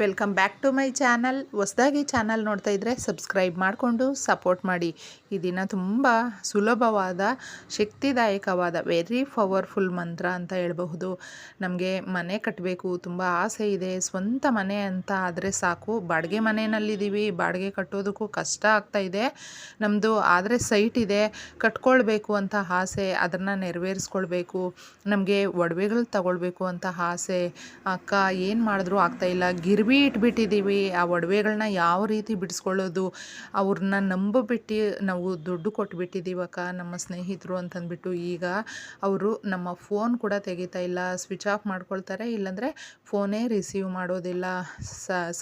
Welcome back to my channel. ಹೊಸದಾಗಿ channel ನೋಡ್ತಾ ಇದ್ದರೆ ಸಬ್ಸ್ಕ್ರೈಬ್ ಮಾಡಿಕೊಂಡು ಸಪೋರ್ಟ್ ಮಾಡಿ. ಈ ದಿನ ತುಂಬ ಸುಲಭವಾದ, ಶಕ್ತಿದಾಯಕವಾದ ವೆರಿ ಪವರ್ಫುಲ್ ಮಂತ್ರ ಅಂತ ಹೇಳಬಹುದು. ನಮಗೆ ಮನೆ ಕಟ್ಟಬೇಕು ತುಂಬ ಆಸೆ ಇದೆ. ಸ್ವಂತ ಮನೆ ಅಂತ ಆದರೆ ಸಾಕು. ಬಾಡಿಗೆ ಮನೆಯಲ್ಲಿದ್ದೀವಿ, ಬಾಡಿಗೆ ಕಟ್ಟೋದಕ್ಕೂ ಕಷ್ಟ ಆಗ್ತಾ ಇದೆ. ನಮ್ಮದು ಆದರೆ ಸೈಟ್ ಇದೆ. ಕಟ್ಕೊಳ್ಬೇಕು ಅಂತ ಆಸೆ, ಅದನ್ನು ನೆರವೇರಿಸ್ಕೊಳ್ಬೇಕು. ನಮಗೆ ಒಡವೆಗಳು ತಗೊಳ್ಬೇಕು ಅಂತ ಆಸೆ. ಅಕ್ಕ ಏನು ಮಾಡಿದ್ರೂ ಆಗ್ತಾಯಿಲ್ಲ ಗಿರ್ವಿ ಇಟ್ಬಿಟ್ಟಿದ್ದೀವಿ, ಆ ಒಡವೆಗಳನ್ನ ಯಾವ ರೀತಿ ಬಿಡಿಸ್ಕೊಳ್ಳೋದು, ಅವ್ರನ್ನ ನಂಬಿಬಿಟ್ಟು ನಾವು ದುಡ್ಡು ಕೊಟ್ಬಿಟ್ಟಿದ್ದೀವಕ್ಕ, ನಮ್ಮ ಸ್ನೇಹಿತರು ಅಂತಂದ್ಬಿಟ್ಟು ಈಗ ಅವರು ನಮ್ಮ ಫೋನ್ ಕೂಡ ತೆಗಿತಾ ಇಲ್ಲ, ಸ್ವಿಚ್ ಆಫ್ ಮಾಡ್ಕೊಳ್ತಾರೆ, ಇಲ್ಲಾಂದರೆ ಫೋನೇ ರಿಸೀವ್ ಮಾಡೋದಿಲ್ಲ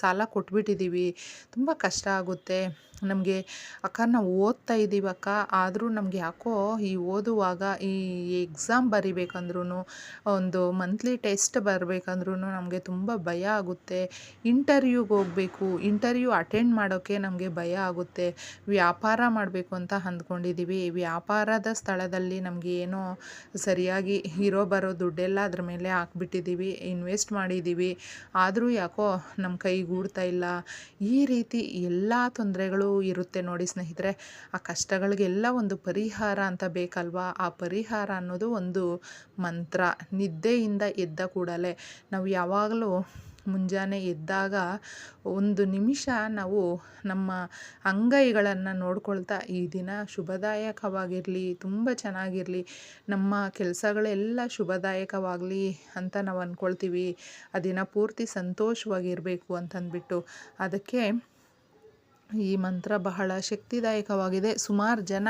ಸಾಲ ಕೊಟ್ಬಿಟ್ಟಿದ್ದೀವಿ, ತುಂಬ ಕಷ್ಟ ಆಗುತ್ತೆ. ನಮಗೆ, ಅಕ್ಕ ನಾವು ಓದ್ತಾ ಇದ್ದೀವಿ ಅಕ್ಕ, ಆದರೂ ನಮಗೆ ಯಾಕೋ ಈ ಓದುವಾಗ ಈ ಎಕ್ಸಾಮ್ ಬರಿಬೇಕಂದ್ರೂ ಒಂದು ಮಂತ್ಲಿ ಟೆಸ್ಟ್ ಬರಬೇಕಂದ್ರೂ ನಮಗೆ ತುಂಬ ಭಯ ಆಗುತ್ತೆ. ಇಂಟರ್ವ್ಯೂಗೆ ಹೋಗಬೇಕು, ಇಂಟರ್ವ್ಯೂ ಅಟೆಂಡ್ ಮಾಡೋಕ್ಕೆ ನಮಗೆ ಭಯ ಆಗುತ್ತೆ. ವ್ಯಾಪಾರ ಮಾಡಬೇಕು ಅಂತ ಅಂದ್ಕೊಂಡಿದ್ದೀವಿ ವ್ಯಾಪಾರದ ಸ್ಥಳದಲ್ಲಿ ನಮಗೆ ಏನೋ ಸರಿಯಾಗಿ ಇರೋ ಬರೋ ದುಡ್ಡೆಲ್ಲ ಅದ್ರ ಮೇಲೆ ಹಾಕ್ಬಿಟ್ಟಿದ್ದೀವಿ ಇನ್ವೆಸ್ಟ್ ಮಾಡಿದ್ದೀವಿ ಆದರೂ ಯಾಕೋ ನಮ್ಮ ಕೈಗೂಡ್ತಾ ಇಲ್ಲ. ಈ ರೀತಿ ಎಲ್ಲ ತೊಂದರೆಗಳು ಇರುತ್ತೆ ನೋಡಿ ಸ್ನೇಹಿತರೆ. ಆ ಕಷ್ಟಗಳಿಗೆಲ್ಲ ಒಂದು ಪರಿಹಾರ ಅಂತ ಬೇಕಲ್ವಾ? ಆ ಪರಿಹಾರ ಅನ್ನೋದು ಒಂದು ಮಂತ್ರ. ನಿದ್ದೆಯಿಂದ ಎದ್ದ ಕೂಡಲೇ. ನಾವು ಯಾವಾಗಲೂ ಮುಂಜಾನೆ ಎದ್ದಾಗ ಒಂದು ನಿಮಿಷ ನಾವು ನಮ್ಮ ಅಂಗೈಗಳನ್ನು ನೋಡ್ಕೊಳ್ತಾ ಈ ದಿನ ಶುಭದಾಯಕವಾಗಿರಲಿ, ತುಂಬ ಚೆನ್ನಾಗಿರಲಿ, ನಮ್ಮ ಕೆಲಸಗಳೆಲ್ಲ ಶುಭದಾಯಕವಾಗಲಿ ಅಂತ ನಾವು ಅಂದ್ಕೊಳ್ತೀವಿ ಆ ದಿನ ಪೂರ್ತಿ ಸಂತೋಷವಾಗಿರಬೇಕು ಅಂತಂದ್ಬಿಟ್ಟು. ಅದಕ್ಕೆ ಈ ಮಂತ್ರ ಬಹಳ ಶಕ್ತಿದಾಯಕವಾಗಿದೆ. ಸುಮಾರು ಜನ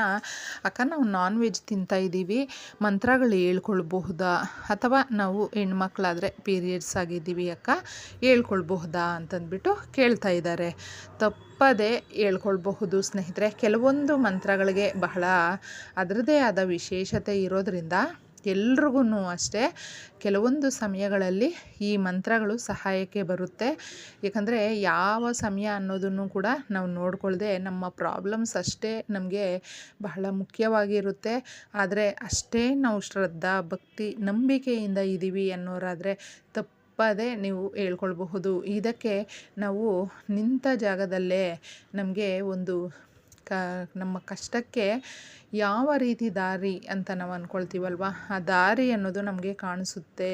ಅಕ್ಕ ನಾವು ನಾನ್ ವೆಜ್ ತಿಂತಾ ಇದ್ದೀವಿ. ಮಂತ್ರಗಳು ಹೇಳ್ಕೊಳ್ಬಹುದಾ? ಅಥವಾ ನಾವು ಹೆಣ್ಮಕ್ಳಾದರೆ ಪೀರಿಯಡ್ಸ್ ಆಗಿದ್ದೀವಿ ಅಕ್ಕ, ಹೇಳ್ಕೊಳ್ಬಹುದಾ ಅಂತಂದ್ಬಿಟ್ಟು ಕೇಳ್ತಾ ಇದ್ದಾರೆ. ತಪ್ಪದೇ ಹೇಳ್ಕೊಳ್ಬಹುದು ಸ್ನೇಹಿತರೆ, ಕೆಲವೊಂದು ಮಂತ್ರಗಳಿಗೆ ಬಹಳ ಅದರದ್ದೇ ಆದ ವಿಶೇಷತೆ ಇರೋದರಿಂದ ಎಲ್ರಿಗೂ ಅಷ್ಟೇ ಕೆಲವೊಂದು ಸಮಯಗಳಲ್ಲಿ ಈ ಮಂತ್ರಗಳು ಸಹಾಯಕ್ಕೆ ಬರುತ್ತೆ. ಏಕೆಂದರೆ ಯಾವ ಸಮಯ ಅನ್ನೋದನ್ನು ಕೂಡ ನಾವು ನೋಡ್ಕೊಳ್ಳದೆ ನಮ್ಮ ಪ್ರಾಬ್ಲಮ್ಸ್ ಅಷ್ಟೇ ನಮಗೆ ಬಹಳ ಮುಖ್ಯವಾಗಿರುತ್ತೆ. ಆದರೆ ಅಷ್ಟೇ ನಾವು ಶ್ರದ್ಧಾ, ಭಕ್ತಿ, ನಂಬಿಕೆಯಿಂದ ಇದ್ದೀವಿ ಅನ್ನೋರಾದರೆ ತಪ್ಪದೇ ನೀವು ಹೇಳ್ಕೊಳ್ಬಹುದು. ಇದಕ್ಕೆ ನಾವು ನಿಂತ ಜಾಗದಲ್ಲೇ ನಮಗೆ ಒಂದು ಕ, ನಮ್ಮ ಕಷ್ಟಕ್ಕೆ ಯಾವ ರೀತಿ ದಾರಿ ಅಂತ ನಾವು ಅಂದ್ಕೊಳ್ತೀವಲ್ವ ಆ ದಾರಿ ಅನ್ನೋದು ನಮಗೆ ಕಾಣಿಸುತ್ತೆ.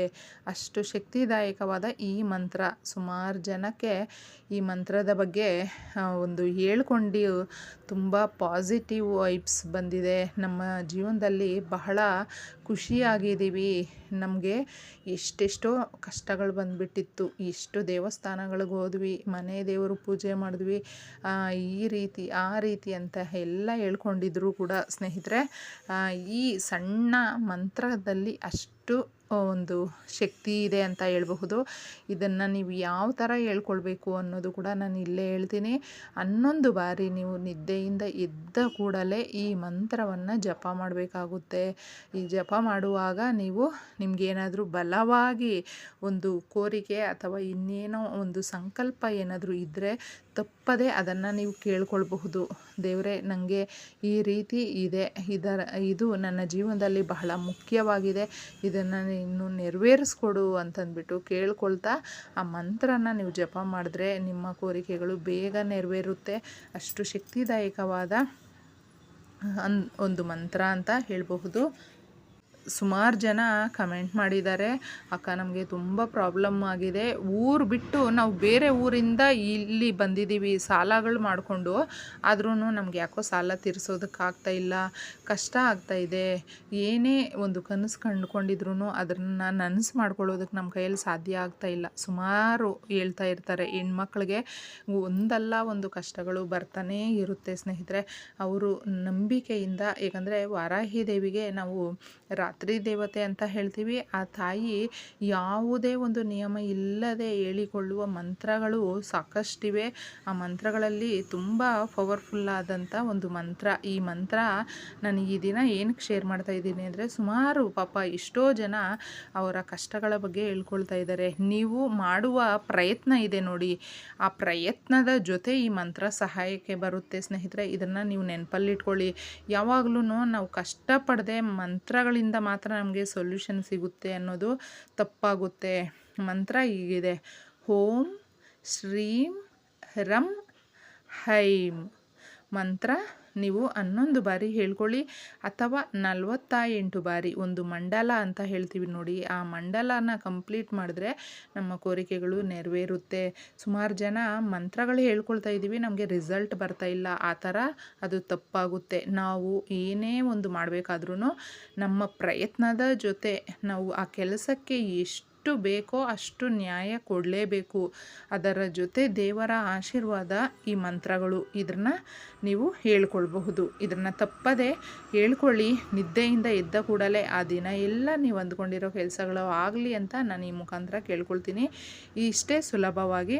ಅಷ್ಟು ಶಕ್ತಿದಾಯಕವಾದ ಈ ಮಂತ್ರ. ಸುಮಾರು ಜನಕ್ಕೆ ಈ ಮಂತ್ರದ ಬಗ್ಗೆ ಒಂದು ಹೇಳ್ಕೊಂಡು ತುಂಬ ಪಾಸಿಟಿವ್ ವೈಬ್ಸ್ ಬಂದಿದೆ. ನಮ್ಮ ಜೀವನದಲ್ಲಿ ಬಹಳ ಖುಷಿಯಾಗಿದ್ದೀವಿ. ನಮಗೆ ಎಷ್ಟೆಷ್ಟೋ ಕಷ್ಟಗಳು ಬಂದುಬಿಟ್ಟಿತ್ತು. ಎಷ್ಟು ದೇವಸ್ಥಾನಗಳಿಗೆ ಹೋದ್ವಿ, ಮನೆ ದೇವರು ಪೂಜೆ ಮಾಡಿದ್ವಿ. ಈ ರೀತಿ, ಆ ರೀತಿ ಅಂತ ಎಲ್ಲ ಹೇಳ್ಕೊಂಡಿದ್ರು ಕೂಡ ಸ್ನೇಹಿತರೆ. ಈ ಸಣ್ಣ ಮಂತ್ರದಲ್ಲಿ ಅಷ್ಟು ಒಂದು ಶಕ್ತಿ ಇದೆ ಅಂತ ಹೇಳಬಹುದು. ಇದನ್ನು ನೀವು ಯಾವ ಥರ ಹೇಳ್ಕೊಳ್ಬೇಕು ಅನ್ನೋದು ಕೂಡ ನಾನು ಇಲ್ಲೇ ಹೇಳ್ತೀನಿ. ಹನ್ನೊಂದು ಬಾರಿ ನೀವು ನಿದ್ದೆಯಿಂದ ಎದ್ದ ಕೂಡಲೇ ಈ ಮಂತ್ರವನ್ನು ಜಪ ಮಾಡಬೇಕಾಗುತ್ತೆ. ಈ ಜಪ ಮಾಡುವಾಗ ನೀವು ನಿಮಗೇನಾದರೂ ಬಲವಾಗಿ ಒಂದು ಕೋರಿಕೆ ಅಥವಾ ಇನ್ನೇನೋ ಒಂದು ಸಂಕಲ್ಪ ಏನಾದರೂ ಇದ್ದರೆ ತಪ್ಪದೆ ಅದನ್ನು ನೀವು ಕೇಳ್ಕೊಳ್ಬಹುದು. ದೇವರೇ ನನಗೆ ಈ ರೀತಿ ಇದೆ. ಇದರ, ಇದು ನನ್ನ ಜೀವನದಲ್ಲಿ ಬಹಳ ಮುಖ್ಯವಾಗಿದೆ. ಇದನ್ನು ಇನ್ನು ನೆರವೇರಿಸ್ಕೊಡು ಅಂತಂದ್ಬಿಟ್ಟು ಕೇಳ್ಕೊಳ್ತಾ ಆ ಮಂತ್ರನ ನೀವು ಜಪ ಮಾಡಿದ್ರೆ ನಿಮ್ಮ ಕೋರಿಕೆಗಳು ಬೇಗ ನೆರವೇರುತ್ತೆ. ಅಷ್ಟು ಶಕ್ತಿದಾಯಕವಾದ ಅನ್ ಒಂದು ಮಂತ್ರ ಅಂತ ಹೇಳಬಹುದು. ಸುಮಾರು ಜನ ಕಮೆಂಟ್ ಮಾಡಿದ್ದಾರೆ. ಅಕ್ಕ, ನಮಗೆ ತುಂಬ ಪ್ರಾಬ್ಲಮ್ ಆಗಿದೆ. ಊರು ಬಿಟ್ಟು ನಾವು ಬೇರೆ ಊರಿಂದ ಇಲ್ಲಿ ಬಂದಿದ್ದೀವಿ, ಸಾಲಗಳು ಮಾಡಿಕೊಂಡು. ಆದ್ರೂ ನಮ್ಗೆ ಯಾಕೋ ಸಾಲ ತೀರಿಸೋದಕ್ಕಾಗ್ತಾ ಇಲ್ಲ, ಕಷ್ಟ ಆಗ್ತಾ ಇದೆ. ಏನೇ ಒಂದು ಕನಸು ಕಂಡುಕೊಂಡಿದ್ರು ಅದನ್ನು ನನಸು ಮಾಡ್ಕೊಳ್ಳೋದಕ್ಕೆ ನಮ್ಮ ಕೈಯಲ್ಲಿ ಸಾಧ್ಯ ಆಗ್ತಾ ಇಲ್ಲ. ಸುಮಾರು ಹೇಳ್ತಾ ಇರ್ತಾರೆ ಹೆಣ್ಮಕ್ಳಿಗೆ, ಒಂದಲ್ಲ ಒಂದು ಕಷ್ಟಗಳು ಬರ್ತಾನೇ ಇರುತ್ತೆ ಸ್ನೇಹಿತರೆ. ಅವರು ನಂಬಿಕೆಯಿಂದ, ಏಕೆಂದರೆ ವಾರಾಹಿ ದೇವಿಗೆ ನಾವು ರಾತ್ರಿ ದೇವತೆ ಅಂತ ಹೇಳ್ತೀವಿ. ಆ ತಾಯಿ ಯಾವುದೇ ಒಂದು ನಿಯಮ ಇಲ್ಲದೆ ಹೇಳಿಕೊಳ್ಳುವ ಮಂತ್ರಗಳು ಸಾಕಷ್ಟಿವೆ. ಆ ಮಂತ್ರಗಳಲ್ಲಿ ತುಂಬ ಪವರ್ಫುಲ್ ಆದಂಥ ಒಂದು ಮಂತ್ರ. ಈ ಮಂತ್ರ ನಾನು ಈ ದಿನ ಏನಕ್ಕೆ ಶೇರ್ ಮಾಡ್ತಾ ಇದ್ದೀನಿ ಅಂದರೆ, ಸುಮಾರು ಪಾಪ ಎಷ್ಟೋ ಜನ ಅವರ ಕಷ್ಟಗಳ ಬಗ್ಗೆ ಹೇಳ್ಕೊಳ್ತಾ ಇದ್ದಾರೆ. ನೀವು ಮಾಡುವ ಪ್ರಯತ್ನ ಇದೆ ನೋಡಿ. ಆ ಪ್ರಯತ್ನದ ಜೊತೆ ಈ ಮಂತ್ರ ಸಹಾಯಕ್ಕೆ ಬರುತ್ತೆ ಸ್ನೇಹಿತರೆ. ಇದನ್ನು ನೀವು ನೆನಪಲ್ಲಿಟ್ಕೊಳ್ಳಿ. ಯಾವಾಗಲೂ ನಾವು ಕಷ್ಟಪಡದೆ ಮಂತ್ರಗಳಿಂದ ಮಾತ್ರ ನಮಗೆ ಸೊಲ್ಯೂಷನ್ ಸಿಗುತ್ತೆ ಅನ್ನೋದು ತಪ್ಪಾಗುತ್ತೆ. ಮಂತ್ರ ಹೀಗಿದೆ. ಹೋಂ ಶ್ರೀಂ ರಂ ಹೈಂ. ಮಂತ್ರ ನೀವು ಹನ್ನೊಂದು ಬಾರಿ ಹೇಳ್ಕೊಳ್ಳಿ ಅಥವಾ ನಲವತ್ತ ಎಂಟು ಬಾರಿ ಒಂದು ಮಂಡಲ ಅಂತ ಹೇಳ್ತೀವಿ ನೋಡಿ. ಆ ಮಂಡಲನ ಕಂಪ್ಲೀಟ್ ಮಾಡಿದ್ರೆ ನಮ್ಮ ಕೋರಿಕೆಗಳು ನೆರವೇರುತ್ತೆ. ಸುಮಾರು ಜನ ಮಂತ್ರಗಳು ಹೇಳ್ಕೊಳ್ತಾ ಇದ್ದೀವಿ, ನಮಗೆ ರಿಸಲ್ಟ್ ಬರ್ತಾ ಇಲ್ಲ. ಆ ಥರ ಅದು ತಪ್ಪಾಗುತ್ತೆ. ನಾವು ಏನೇ ಒಂದು ಮಾಡಬೇಕಾದ್ರೂ ನಮ್ಮ ಪ್ರಯತ್ನದ ಜೊತೆ ನಾವು ಆ ಕೆಲಸಕ್ಕೆ ಎಷ್ಟು ಎಷ್ಟು ಬೇಕೋ ಅಷ್ಟು ನ್ಯಾಯ ಕೊಡಲೇಬೇಕು. ಅದರ ಜೊತೆ ದೇವರ ಆಶೀರ್ವಾದ ಈ ಮಂತ್ರಗಳು. ಇದನ್ನ ನೀವು ಹೇಳ್ಕೊಳ್ಬಹುದು. ಇದನ್ನು ತಪ್ಪದೆ ಹೇಳ್ಕೊಳ್ಳಿ. ನಿದ್ದೆಯಿಂದ ಎದ್ದ ಕೂಡಲೇ ಆ ದಿನ ಎಲ್ಲ ನೀವು ಅಂದ್ಕೊಂಡಿರೋ ಕೆಲಸಗಳು ಆಗಲಿ ಅಂತ ನಾನು ಈ ಮುಖಾಂತರ ಕೇಳ್ಕೊಳ್ತೀನಿ. ಇಷ್ಟೇ ಸುಲಭವಾಗಿ